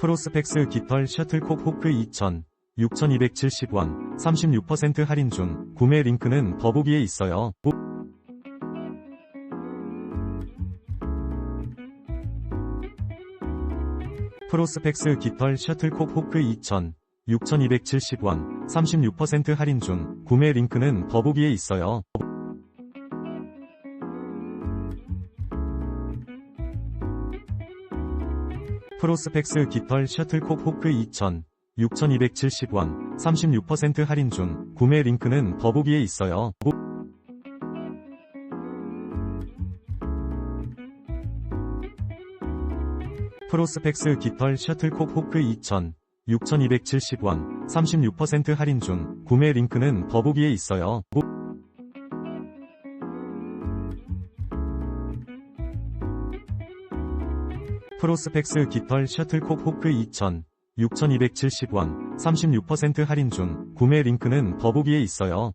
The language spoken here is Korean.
프로스펙스 깃털 셔틀콕 호크 2000 6270원 36% 할인 중 구매 링크는 더보기에 있어요. 프로스펙스 깃털 셔틀콕 호크 2000 6270원 36% 할인 중 구매 링크는 더보기에 있어요. 프로스펙스 깃털 셔틀콕 호크 2000 6270원 36% 할인 중 구매 링크는 더보기에 있어요. 프로스펙스 깃털 셔틀콕 호크 2000 6270원 36% 할인 중 구매 링크는 더보기에 있어요. 프로스펙스 깃털 셔틀콕 호크 2000 6270원 36% 할인 중 구매 링크는 더보기에 있어요.